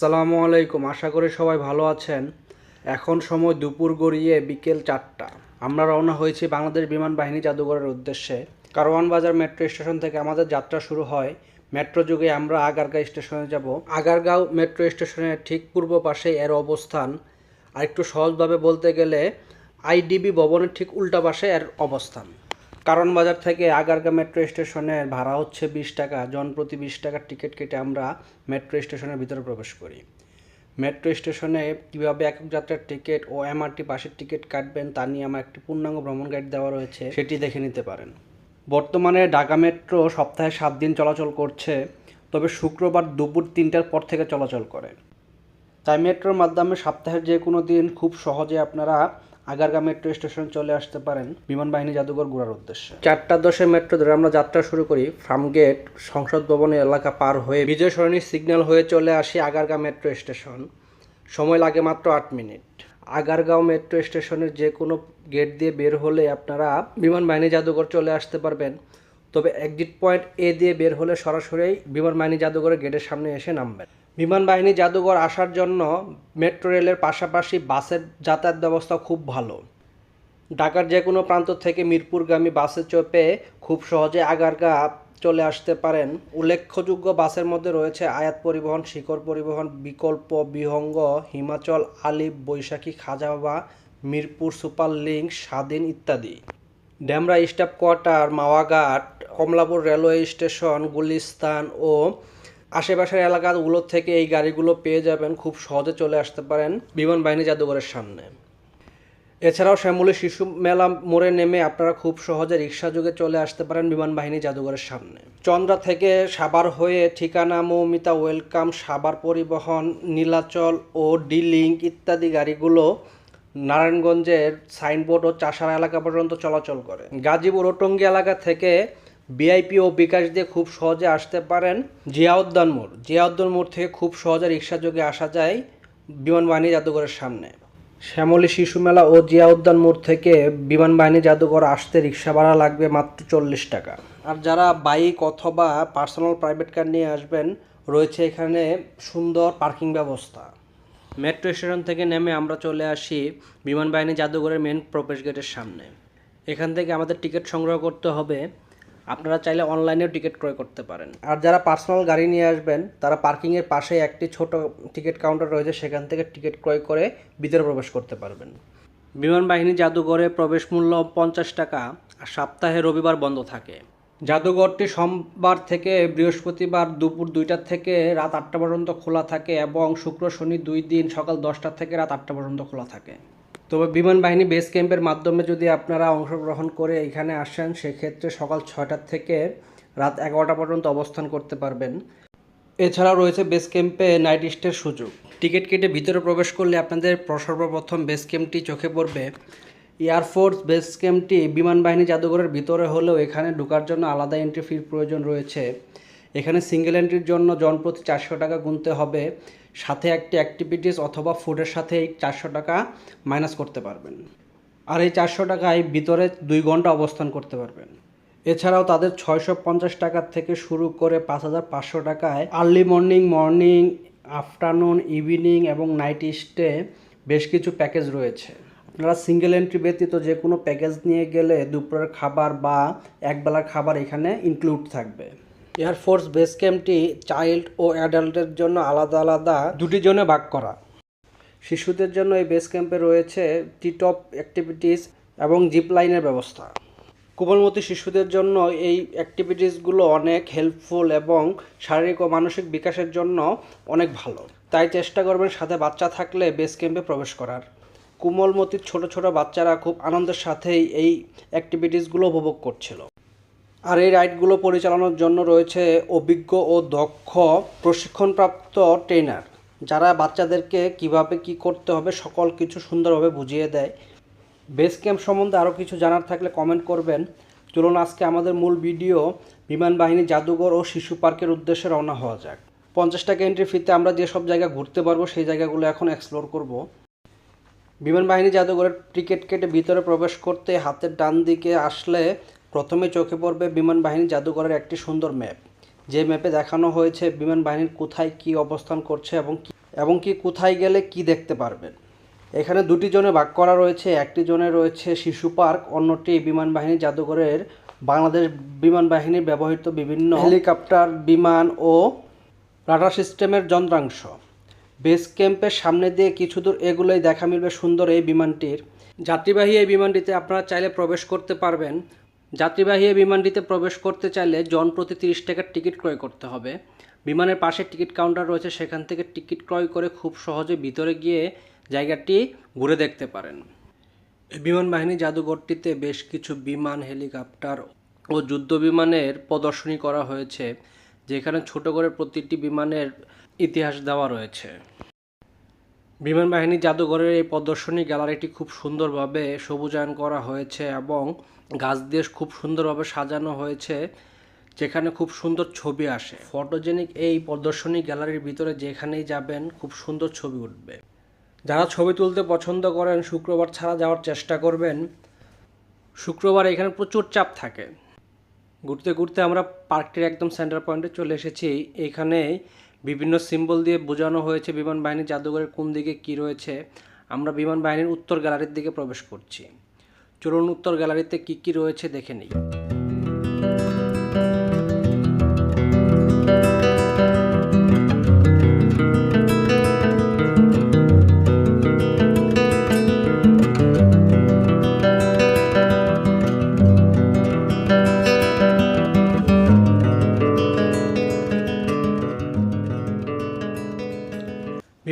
আসসালামু আলাইকুম। আশা করি সবাই ভালো আছেন। এখন সময় দুপুর গড়িয়ে বিকেল চারটা। আমরা রওনা হয়েছি বাংলাদেশ বিমান বাহিনী জাদুঘরের উদ্দেশ্যে। কারওয়ান বাজার মেট্রো স্টেশন থেকে আমাদের যাত্রা শুরু হয়। মেট্রো যুগে আমরা আগারগাঁও স্টেশনে যাব। আগারগাঁও মেট্রো স্টেশনের ঠিক পূর্ব পাশেই এর অবস্থান। আর একটু সহজভাবে বলতে গেলে আইডিবি ভবনের ঠিক উল্টা পাশে এর অবস্থান। কারণ বাজার থেকে আগারগা মেট্রো স্টেশনের ভাড়া হচ্ছে বিশ টাকা, জন প্রতি বিশ টাকার টিকিট কেটে আমরা মেট্রো স্টেশনের ভিতরে প্রবেশ করি। মেট্রো স্টেশনে কীভাবে একক যাত্রার টিকিট ও এমআরটি পাশের টিকিট কাটবেন তা নিয়ে আমার একটি পূর্ণাঙ্গ ভ্রমণ গাইড দেওয়া রয়েছে, সেটি দেখে নিতে পারেন। বর্তমানে ঢাকা মেট্রো সপ্তাহে সাত দিন চলাচল করছে, তবে শুক্রবার দুপুর তিনটার পর থেকে চলাচল করে। তাই মেট্রোর মাধ্যমে সপ্তাহের যে কোনো দিন খুব সহজে আপনারা আগারগা মেট্রো স্টেশন চলে আসতে পারেন বিমান বাহিনী জাদুঘর ঘোরার উদ্দেশ্যে। চারটা দশে মেট্রো ধরে আমরা যাত্রা শুরু করি ফার্মগেট সংসদ ভবনের এলাকা পার হয়ে বিজয় সরণির সিগন্যাল হয়ে চলে আসি আগারগা মেট্রো স্টেশন সময় লাগে মাত্র আট মিনিট। আগারগাঁও মেট্রো স্টেশনের যে কোনো গেট দিয়ে বের হলে আপনারা বিমান বাহিনী জাদুঘর চলে আসতে পারবেন। তবে এক্সিট পয়েন্ট এ দিয়ে বের হলে সরাসরি বিমান বাহিনী জাদুঘরের গেটের সামনে এসে নামবেন। বিমান বাহিনী জাদুঘর আসার জন্য মেট্রো রেলের পাশাপাশি বাসের যাতায়াত ব্যবস্থা খুব ভালো। ঢাকার যে কোনো প্রান্ত থেকে মিরপুরগামী বাসে চেপে খুব সহজে আগারগা চলে আসতে পারেন। উল্লেখযোগ্য বাসের মধ্যে রয়েছে আয়াত পরিবহন, শিখর পরিবহন, বিকল্প, বিহঙ্গ, হিমাচল, আলিপ, বৈশাখী খাজাবা মিরপুর সুপার লিঙ্ক, স্বাধীন ইত্যাদি। Demra staff quarter, Mawaghat, Kamalapur railway station, Gulistan ও আশেপাশের এলাকাগুলো থেকে এই গাড়িগুলো পেয়ে যাবেন, খুব সহজে চলে আসতে পারেন বিমান বাহিনী জাদুঘরের সামনে। এছাড়াও শ্যামলী শিশু মেলা মোড়ে নেমে আপনারা খুব সহজে রিক্সা চলে আসতে পারেন বিমান বাহিনী জাদুঘরের সামনে। চন্দ্রা থেকে সাবার হয়ে ঠিকানা, মৌমিতা ওয়েলকাম সাবার পরিবহন, নীলাচল ও ডি লিঙ্ক ইত্যাদি গাড়িগুলো নারায়ণগঞ্জের সাইনবোর্ড ও চাষারা এলাকা পর্যন্ত চলাচল করে। গাজীপুর ও এলাকা থেকে বিআইপি ও বিকাশ দিয়ে খুব সহজে আসতে পারেন জিয়াউদ্দান মোড়। জিয়াউদ্দান মোড় থেকে খুব সহজে রিক্সা যোগে আসা যায় বিমান বাহিনী জাদুঘরের সামনে। শ্যামলী শিশু মেলা ও জিয়া উদ্যান মোড় থেকে বিমান বাহিনী জাদুঘর আসতে রিক্সা ভাড়া লাগবে মাত্র চল্লিশ টাকা। আর যারা বাইক অথবা পার্সোনাল প্রাইভেট কার নিয়ে আসবেন, রয়েছে এখানে সুন্দর পার্কিং ব্যবস্থা। মেট্রো স্টেশন থেকে নেমে আমরা চলে আসি বিমান বাহিনী জাদুঘরের মেন প্রবেশ গেটের সামনে। এখান থেকে আমাদের টিকিট সংগ্রহ করতে হবে আপনারা চাইলে অনলাইনেও টিকিট ক্রয় করতে পারেন। আর যারা পার্সোনাল গাড়ি নিয়ে আসবেন তারা পার্কিংয়ের পাশে একটি ছোট টিকিট কাউন্টার রয়েছে সেখান থেকে টিকিট ক্রয় করে ভিতরে প্রবেশ করতে পারবেন। বিমান বাহিনী জাদুঘরে প্রবেশ মূল্য পঞ্চাশ টাকা আর সপ্তাহে রবিবার বন্ধ থাকে। জাদুঘরটি সোমবার থেকে বৃহস্পতিবার দুপুর দুইটার থেকে রাত আটটা পর্যন্ত খোলা থাকে এবং শুক্র শনি দুই দিন সকাল দশটা থেকে রাত আটটা পর্যন্ত খোলা থাকে। তবে বিমান বাহিনী বেস ক্যাম্পের মাধ্যমে যদি আপনারা অংশগ্রহণ করে এখানে আসেন, সেক্ষেত্রে সকাল ছয়টার থেকে রাত এগারোটা পর্যন্ত অবস্থান করতে পারবেন। এছাড়াও রয়েছে বেস ক্যাম্পে নাইট স্টের সুযোগ। টিকিট কেটে ভিতরে প্রবেশ করলে আপনাদের সর্বপ্রথম বেস ক্যাম্পটি চোখে পড়বে। এয়ারফোর্স বেস ক্যাম্পটি বিমান বাহিনী জাদুঘরের ভিতরে হলেও এখানে ঢোকার জন্য আলাদা এন্ট্রি ফির প্রয়োজন রয়েছে। এখানে সিঙ্গেল এন্ট্রির জন্য জন প্রতি চারশো টাকা গুনতে হবে। সাথে একটি অ্যাক্টিভিটিস অথবা ফুডের সাথে এই চারশো টাকা মাইনাস করতে পারবেন। আর এই চারশো টাকায় ভিতরে দুই ঘণ্টা অবস্থান করতে পারবেন। এছাড়াও তাদের ছয়শো পঞ্চাশ টাকার থেকে শুরু করে পাঁচ হাজার পাঁচশো টাকায় early morning morning afternoon evening এবং নাইট স্টে বেশ কিছু প্যাকেজ রয়েছে। আপনারা সিঙ্গেল এন্ট্রি ব্যতীত যে কোনো প্যাকেজ নিয়ে গেলে দুপুরের খাবার বা একবেলার খাবার এখানে ইনক্লুড থাকবে। এয়ারফোর্স বেস ক্যাম্পটি চাইল্ড ও অ্যাডাল্টের জন্য আলাদা আলাদা দুটি জনে ভাগ করা। শিশুদের জন্য এই বেস ক্যাম্পে রয়েছে টিটপ অ্যাক্টিভিটিস এবং জিপ লাইনের ব্যবস্থা। কোমলমতি শিশুদের জন্য এই অ্যাক্টিভিটিসগুলো অনেক হেল্পফুল এবং শারীরিক ও মানসিক বিকাশের জন্য অনেক ভালো। তাই চেষ্টা করবেন সাথে বাচ্চা থাকলে বেস ক্যাম্পে প্রবেশ করার। কোমলমতির ছোট ছোট বাচ্চারা খুব আনন্দের সাথেই এই অ্যাক্টিভিটিসগুলো উপভোগ করছিল। আর এই রাইডগুলো পরিচালনার জন্য রয়েছে অভিজ্ঞ ও দক্ষ প্রশিক্ষণপ্রাপ্ত ট্রেনার, যারা বাচ্চাদেরকে কীভাবে কি করতে হবে সকল কিছু সুন্দরভাবে বুঝিয়ে দেয়। বেস ক্যাম্প সম্বন্ধে আরও কিছু জানার থাকলে কমেন্ট করবেন। চলুন আজকে আমাদের মূল ভিডিও, বিমান বাহিনী, জাদুঘর ও শিশু পার্কের উদ্দেশ্যে রওনা হওয়া যাক। পঞ্চাশ টাকা এন্ট্রি ফিতে আমরা যেসব জায়গা ঘুরতে পারব, সেই জায়গাগুলো এখন এক্সপ্লোর করব। বিমান বাহিনী জাদুঘরের টিকিট কেটে ভিতরে প্রবেশ করতে হাতের ডান দিকে আসলে প্রথমে চোখে পড়বে বিমান বাহিনী জাদুঘরের একটি সুন্দর ম্যাপ। যে ম্যাপে দেখানো হয়েছে বিমান বাহিনীর কোথায় কী অবস্থান করছে এবং এবং কি কোথায় গেলে কি দেখতে পারবেন এখানে দুটি জনে ভাগ করা রয়েছে। একটি জনে রয়েছে শিশু পার্ক, অন্যটি বিমান বাহিনী জাদুঘরের বাংলাদেশ বিমান বাহিনীর ব্যবহৃত বিভিন্ন হেলিকপ্টার, বিমান ও রাডার সিস্টেমের যন্ত্রাংশ। বেস ক্যাম্পের সামনে দিয়ে কিছু দূর এগুলোই দেখা মিলবে সুন্দর এই বিমানটির। যাত্রীবাহী এই বিমানটিতে আপনারা চাইলে প্রবেশ করতে পারবেন। যাত্রীবাহী বিমানটিতে প্রবেশ করতে চাইলে জন প্রতি তিরিশ টাকার টিকিট ক্রয় করতে হবে। বিমানের পাশে টিকিট কাউন্টার রয়েছে, সেখান থেকে টিকিট ক্রয় করে খুব সহজে ভিতরে গিয়ে জায়গাটি ঘুরে দেখতে পারেন। বিমান বাহিনী জাদুঘরটিতে বেশ কিছু বিমান, হেলিকপ্টার ও যুদ্ধ বিমানের প্রদর্শনী করা হয়েছে, যেখানে ছোট করে প্রতিটি বিমানের ইতিহাস দেওয়া রয়েছে। বিমান বাহিনী জাদুঘরের এই প্রদর্শনী গ্যালারিটি খুব সুন্দরভাবে সবুজায়ন করা হয়েছে এবং গাছ দিয়ে খুব সুন্দরভাবে সাজানো হয়েছে, যেখানে খুব সুন্দর ছবি আসে। ফটোজেনিক এই প্রদর্শনী গ্যালারির ভিতরে যেখানেই যাবেন, খুব সুন্দর ছবি উঠবে। যারা ছবি তুলতে পছন্দ করেন, শুক্রবার ছাড়া যাওয়ার চেষ্টা করবেন। শুক্রবার এখানে প্রচুর চাপ থাকে। ঘুরতে ঘুরতে আমরা পার্কটির একদম সেন্টার পয়েন্টে চলে এসেছি। এখানে বিভিন্ন সিম্বল দিয়ে বোঝানো হয়েছে বিমান বাহিনী জাদুঘরের কোন দিকে কি রয়েছে। আমরা বিমান বাহিনীর উত্তর গ্যালারির দিকে প্রবেশ করছি। চলুন উত্তর গ্যালারিতে কি কি রয়েছে দেখে নিই।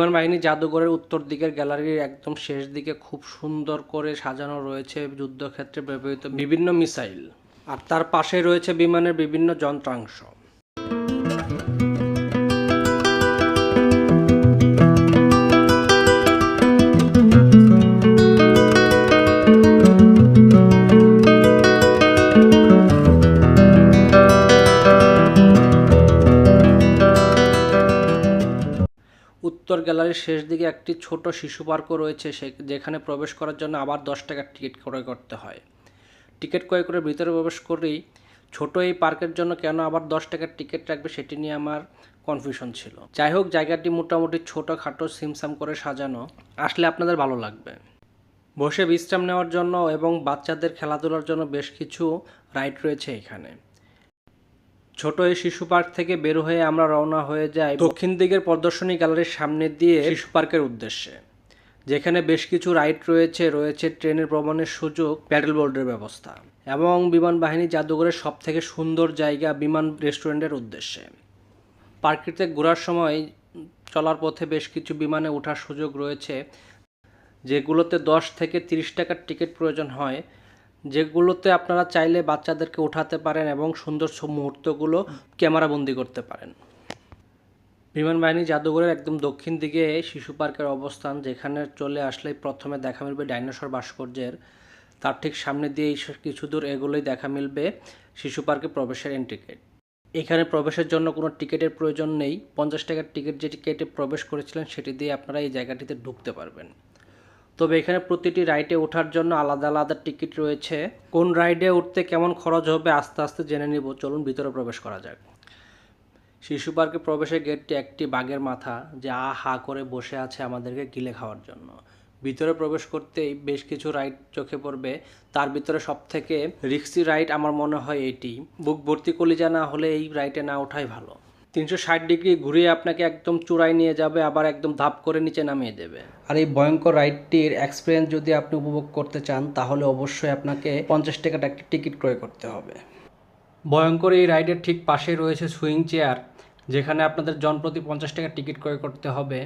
বিমান বাহিনী জাদুঘরের উত্তর দিকের গ্যালারির একদম শেষ দিকে খুব সুন্দর করে সাজানো রয়েছে যুদ্ধক্ষেত্রে ব্যবহৃত বিভিন্ন মিসাইল। আর তার পাশে রয়েছে বিমানের বিভিন্ন যন্ত্রাংশ। উত্তর গ্যালারির শেষ দিকে একটি ছোট শিশু পার্কও রয়েছে সে যেখানে প্রবেশ করার জন্য আবার দশ টাকার টিকিট ক্রয় করতে হয়। টিকিট ক্রয় করে ভিতরে প্রবেশ করেই ছোট এই পার্কের জন্য কেন আবার দশ টাকার টিকিট রাখবে সেটি নিয়ে আমার কনফিউশন ছিল। যাই হোক, জায়গাটি মোটামুটি ছোটোখাটো সিমসাম করে সাজানো। আসলে আপনাদের ভালো লাগবে। বসে বিশ্রাম নেওয়ার জন্য এবং বাচ্চাদের খেলাধুলার জন্য বেশ কিছু রাইড রয়েছে এখানে। ছোট এই শিশু পার্ক থেকে বের হয়ে আমরা রওনা হয়ে যাই দক্ষিণ দিকের প্রদর্শনী গ্যালারির সামনে দিয়ে শিশু পার্কের উদ্দেশ্যে। যেখানে বেশ কিছু রাইড রয়েছে রয়েছে ট্রেনের ভ্রমণের সুযোগ প্যাডেল বোর্ডের ব্যবস্থা এবং বিমান বাহিনী জাদুঘরের সব থেকে সুন্দর জায়গা বিমান রেস্টুরেন্টের উদ্দেশ্যে। পার্কটিতে ঘোরার সময় চলার পথে বেশ কিছু বিমানে ওঠার সুযোগ রয়েছে, যেগুলোতে দশ থেকে তিরিশ টাকার টিকিট প্রয়োজন হয়। যেগুলোতে আপনারা চাইলে বাচ্চাদেরকে উঠাতে পারেন এবং সুন্দর সব মুহূর্তগুলো ক্যামেরাবন্দি করতে পারেন। বিমান বাহিনী জাদুঘরের একদম দক্ষিণ দিকে শিশু পার্কের অবস্থান, যেখানে চলে আসলেই প্রথমে দেখা মিলবে ডাইনোসর ভাস্কর্যের। তার ঠিক সামনে দিয়ে কিছু দূর এগুলোই দেখা মিলবে শিশু পার্কে প্রবেশের এন্ট্রি গেট এখানে প্রবেশের জন্য কোনো টিকিটের প্রয়োজন নেই। পঞ্চাশ টাকার টিকিট যে টিকিটে প্রবেশ করেছিলেন, সেটি দিয়ে আপনারা এই জায়গাটিতে ঢুকতে পারবেন। তবে এখানে প্রতিটি রাইডে ওঠার জন্য আলাদা আলাদা টিকিট রয়েছে। কোন রাইডে উঠতে কেমন খরচ হবে আস্তে আস্তে জেনে নিব। চলুন ভিতরে প্রবেশ করা যাক। শিশু পার্কে প্রবেশের গেটটি একটি বাঘের মাথা যা হা করে বসে আছে আমাদেরকে গিলে খাওয়ার জন্য। ভিতরে প্রবেশ করতেই বেশ কিছু রাইড চোখে পড়বে। তার ভিতরে সব থেকে রিক্সি রাইড আমার মনে হয় এটি। বুক ভর্তি কলিজা না হলে এই রাইডে না ওঠাই ভালো। তিনশো ষাট ডিগ্রি ঘুরিয়ে আপনাকে একদম চূড়ায় নিয়ে যাবে আবার একদম ধাপ করে নিচে নামিয়ে দেবে। আর এই ভয়ঙ্কর রাইডটির এক্সপিরিয়েন্স যদি আপনি উপভোগ করতে চান তাহলে অবশ্যই আপনাকে পঞ্চাশ টাকার একটি টিকিট ক্রয় করতে হবে। ভয়ঙ্কর এই রাইডের ঠিক পাশে রয়েছে সুইং চেয়ার যেখানে আপনাদের জনপ্রতি পঞ্চাশ টাকা টিকিট ক্রয় করতে হবে।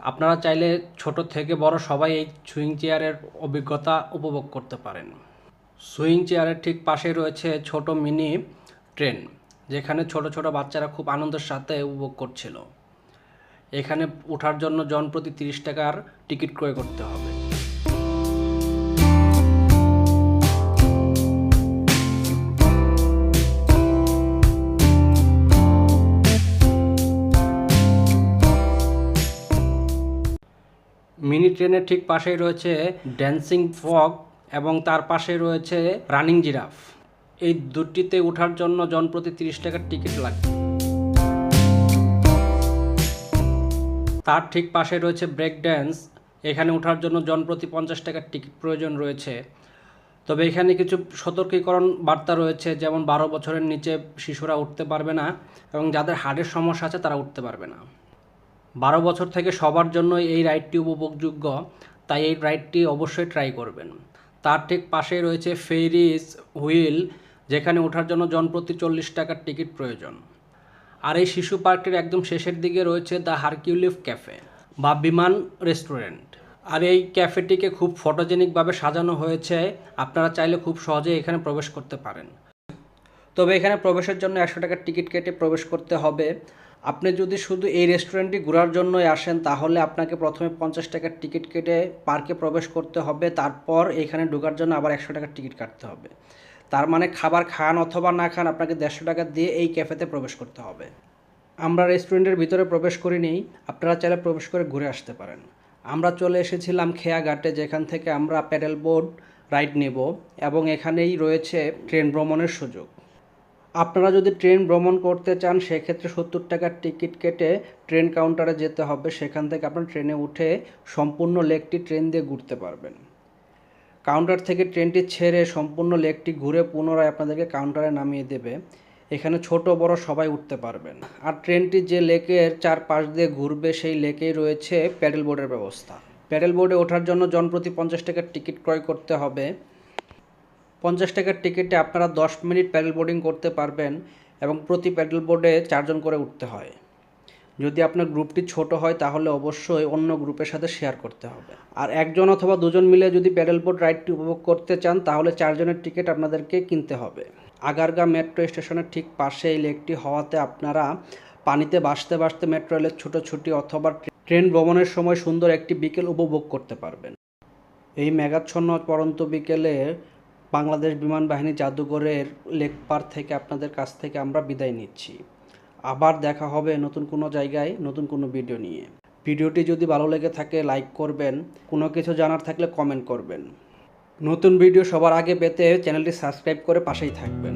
আপনারা চাইলে ছোট থেকে বড় সবাই এই সুইং চেয়ারের অভিজ্ঞতা উপভোগ করতে পারেন। সুইং চেয়ারের ঠিক পাশে রয়েছে ছোট মিনি ট্রেন। যেখানে ছোট ছোট বাচ্চারা খুব আনন্দের সাথে উপভোগ করছিল। এখানে ওঠার জন্য জন প্রতি তিরিশ টাকার টিকিট ক্রয় করতে হবে। মিনি ট্রেনের ঠিক পাশেই রয়েছে ড্যান্সিং ফগ এবং তার পাশে রয়েছে রানিং জিরাফ এই দুটিতে ওঠার জন্য জনপ্রতি তিরিশ টাকার টিকিট লাগবে তার ঠিক পাশে রয়েছে ব্রেক ড্যান্স। এখানে ওঠার জন্য জনপ্রতি পঞ্চাশ টাকার টিকিট প্রয়োজন রয়েছে। তবে এখানে কিছু সতর্কীকরণ বার্তা রয়েছে, যেমন বারো বছরের নিচে শিশুরা উঠতে পারবে না এবং যাদের হার্টের সমস্যা আছে তারা উঠতে পারবে না। বারো বছর থেকে সবার জন্য এই রাইডটি উপভোগযোগ্য, তাই এই রাইডটি অবশ্যই ট্রাই করবেন। তার ঠিক পাশেই রয়েছে ফেরিস হুইল। যেখানে ওঠার জন্য জনপ্রতি চল্লিশ টাকার টিকিট প্রয়োজন। আর এই শিশু পার্কটির একদম শেষের দিকে রয়েছে দ্য হারকিউলিফ ক্যাফে বা বিমান রেস্টুরেন্ট। আর এই ক্যাফেটিকে খুব ফটোজেনিকভাবে সাজানো হয়েছে। আপনারা চাইলে খুব সহজে এখানে প্রবেশ করতে পারেন। তবে এখানে প্রবেশের জন্য একশো টাকার টিকিট কেটে প্রবেশ করতে হবে। আপনি যদি শুধু এই রেস্টুরেন্টটি ঘোরার জন্যই আসেন, তাহলে আপনাকে প্রথমে পঞ্চাশ টাকার টিকিট কেটে পার্কে প্রবেশ করতে হবে। তারপর এখানে ঢোকার জন্য আবার একশো টাকার টিকিট কাটতে হবে। তার মানে খাবার খান অথবা না খান আপনাকে দেড়শো টাকা দিয়ে এই ক্যাফেতে প্রবেশ করতে হবে। আমরা রেস্টুরেন্টের ভিতরে প্রবেশ করি করিনি, আপনারা চাইলে প্রবেশ করে ঘুরে আসতে পারেন। আমরা চলে এসেছিলাম খেয়াঘাটে, যেখান থেকে আমরা প্যাডেল বোর্ড রাইড নেব এবং এখানেই রয়েছে ট্রেন ভ্রমণের সুযোগ। আপনারা যদি ট্রেন ভ্রমণ করতে চান, সেক্ষেত্রে সত্তর টাকার টিকিট কেটে ট্রেন কাউন্টারে যেতে হবে। সেখান থেকে আপনার ট্রেনে উঠে সম্পূর্ণ লেকটি ট্রেন দিয়ে ঘুরতে পারবেন। কাউন্টার থেকে ট্রেনটি ছেড়ে সম্পূর্ণ লেকটি ঘুরে পুনরায় আপনাদেরকে কাউন্টারে নামিয়ে দেবে। এখানে ছোট বড় সবাই উঠতে পারবেন। আর ট্রেনটি যে লেকের চারপাশ দিয়ে ঘুরবে, সেই লেকেই রয়েছে প্যাডেল বোর্ডের ব্যবস্থা। প্যাডেল বোর্ডে ওঠার জন্য জনপ্রতি পঞ্চাশ টাকার টিকিট ক্রয় করতে হবে। পঞ্চাশ টাকার টিকিটে আপনারা দশ মিনিট প্যাডেল বোর্ডিং করতে পারবেন এবং প্রতি প্যাডেল বোর্ডে চারজন করে উঠতে হয়। যদি আপনার গ্রুপটি ছোট হয়, তাহলে অবশ্যই অন্য গ্রুপের সাথে শেয়ার করতে হবে। আর একজন অথবা দুজন মিলে যদি প্যাডেল বোর্ড রাইডটি উপভোগ করতে চান, তাহলে চারজনের টিকিট আপনাদেরকে কিনতে হবে। আগারগা মেট্রো স্টেশনের ঠিক পাশে এই লেকটি হওয়াতে আপনারা পানিতে ভাসতে ভাসতে মেট্রো রেলের ছুটোছুটি অথবা ট্রেন ভ্রমণের সময় সুন্দর একটি বিকেল উপভোগ করতে পারবেন। এই মেঘাচ্ছন্ন পরন্ত বিকেলে বাংলাদেশ বিমান বাহিনী জাদুঘরের লেক লেকপার থেকে আপনাদের কাছ থেকে আমরা বিদায় নিচ্ছি। আবার দেখা হবে নতুন কোনো জায়গায়, নতুন কোনো ভিডিও নিয়ে। ভিডিওটি যদি ভালো লেগে থাকে লাইক করবেন। কোনো কিছু জানার থাকলে কমেন্ট করবেন। নতুন ভিডিও সবার আগে পেতে চ্যানেলটি সাবস্ক্রাইব করে পাশেই থাকবেন।